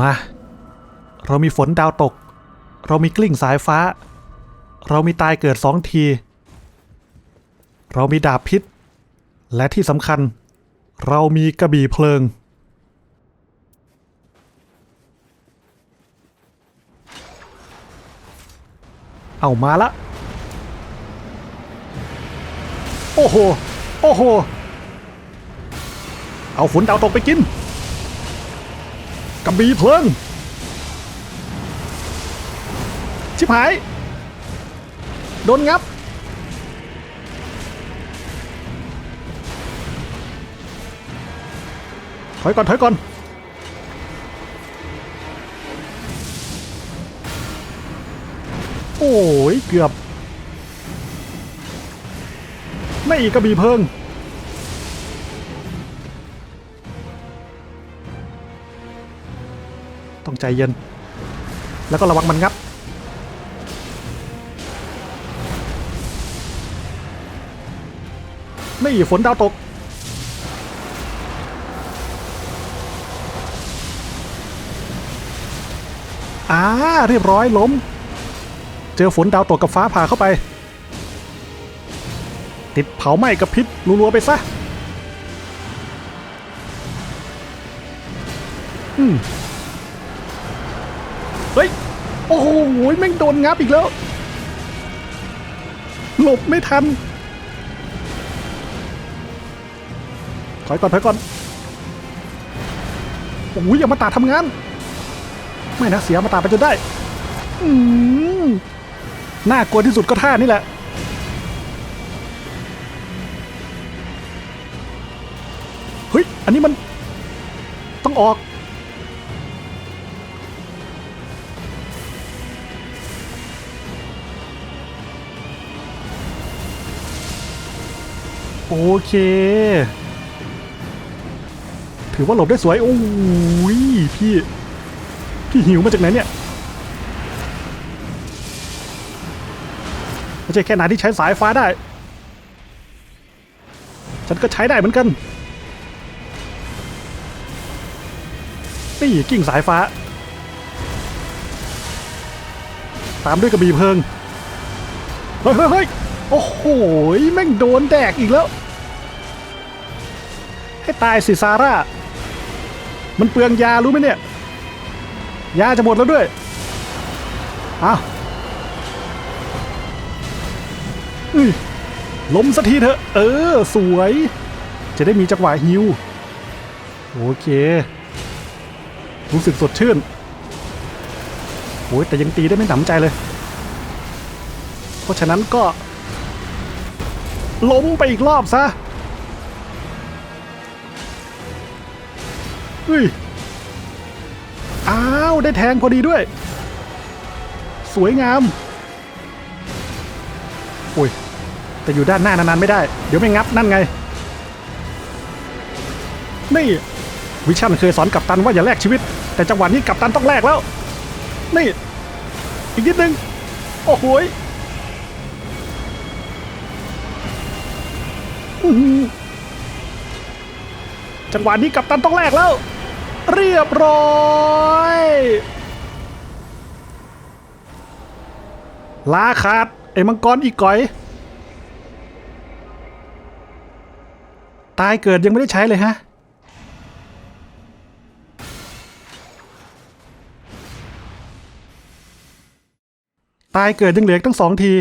มา เรามีฝนดาวตก เรามีกลิ้งสายฟ้า เรามีตายเกิดสองที เรามีดาบพิษ และที่สำคัญ เรามีกระบี่เพลิง เอามาละ โอ้โห โอ้โห เอาฝนดาวตกไปกิน กระบี่เพลิง ชิบหาย โดนงับ ถอยก่อนถอยก่อนโอ้ยเกือบ ไม่อีกกระบี่เพลิง ต้องใจเย็น แล้วก็ระวังมันงับไม่ฝนดาวตก อ่า เรียบร้อยล้ม เจอฝนดาวตกกับฟ้าผ่าเข้าไป ติดเผาไหม้กับพิษรัวๆไปซะ อืม โอ้โหแม่งโดนงับอีกแล้ว หลบไม่ทัน ถอยก่อนถอยก่อนโอ้ยอย่ามาตาทำงาน ไม่นะเสียมาตาไปจนได้ อืมน่ากลัวที่สุดก็ท่านี่แหละเฮ้ยอันนี้มัน ต้องออก โอเค ถือว่าหลบได้สวย โอ้ยพี่ พี่หิวมาจากไหนเนี่ยไม่ใช่แค่นาที่ใช้สายฟ้าได้ ฉันก็ใช้ได้เหมือนกันนี่กิ่งสายฟ้า ตามด้วยกระบี่เพลิง เฮ้ยเฮ้ย โอ้โหแม่งโดนแดกอีกแล้ว ให้ตายสิซาร่า มันเปลืองยารู้ไหมเนี่ย ยาจะหมดแล้วด้วยอ้าวอุ้ยล้มสักทีเถอะ เออ สวย จะได้มีจังหวะฮิว โอเค รู้สึกสดชื่นโอ้ยแต่ยังตีได้ไม่หนำใจเลย เพราะฉะนั้นก็ ล้มไปอีกรอบซะเฮ้ย อ้าว ได้แทงพอดีด้วย สวยงามโอ้ย แต่อยู่ด้านหน้านานๆไม่ได้ เดี๋ยวไม่งับนั่นไง นี่ วิชั่นเคยสอนกัปตันว่าอย่าแลกชีวิต แต่จังหวะนี้กัปตันต้องแลกแล้ว นี่ อีกนิดนึง โอ้โห จังหวะนี้กัปตันต้องแลกแล้ว เรียบร้อยลาขาดไอ้มังกรอีกก่อย ตายเกิดยังไม่ได้ใช้เลยฮะ ตายเกิดยังเหลือตั้งสองที